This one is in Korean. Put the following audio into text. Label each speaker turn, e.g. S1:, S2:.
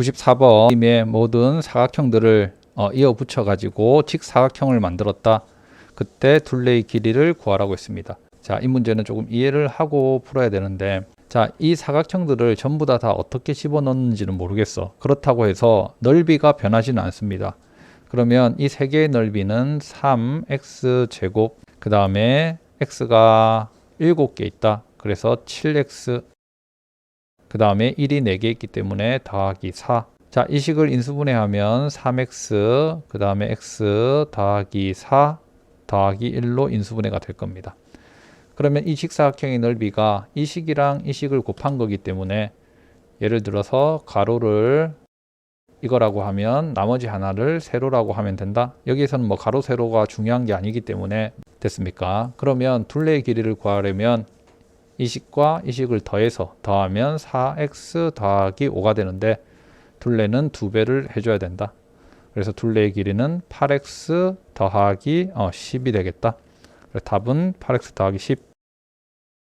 S1: 94번의 모든 사각형들을 어, 이어 붙여 가지고 직사각형을 만들었다. 그때 둘레의 길이를 구하라고 했습니다. 자, 이 문제는 조금 이해를 하고 풀어야 되는데 자, 이 사각형들을 전부 다 다 어떻게 집어넣는지는 모르겠어. 그렇다고 해서 넓이가 변하지는 않습니다. 그러면 이 세 개의 넓이는 3x 제곱 그 다음에 x가 7개 있다. 그래서 7x 그 다음에 1이 4개 있기 때문에 더하기 4. 자, 이 식을 인수분해하면 3x 그 다음에 x 더하기 4 더하기 1로 인수분해가 될 겁니다. 그러면 이 직사각형의 넓이가 이 식이랑 이 식을 곱한 거기 때문에 예를 들어서 가로를 이거라고 하면 나머지 하나를 세로라고 하면 된다. 여기에서는 뭐 가로 세로가 중요한 게 아니기 때문에 됐습니까? 그러면 둘레의 길이를 구하려면 이 식과 이 식을 더해서 더하면 4x 더하기 5가 되는데 둘레는 두 배를 해줘야 된다. 그래서 둘레의 길이는 8x 더하기 어, 10이 되겠다. 답은 8x 더하기 10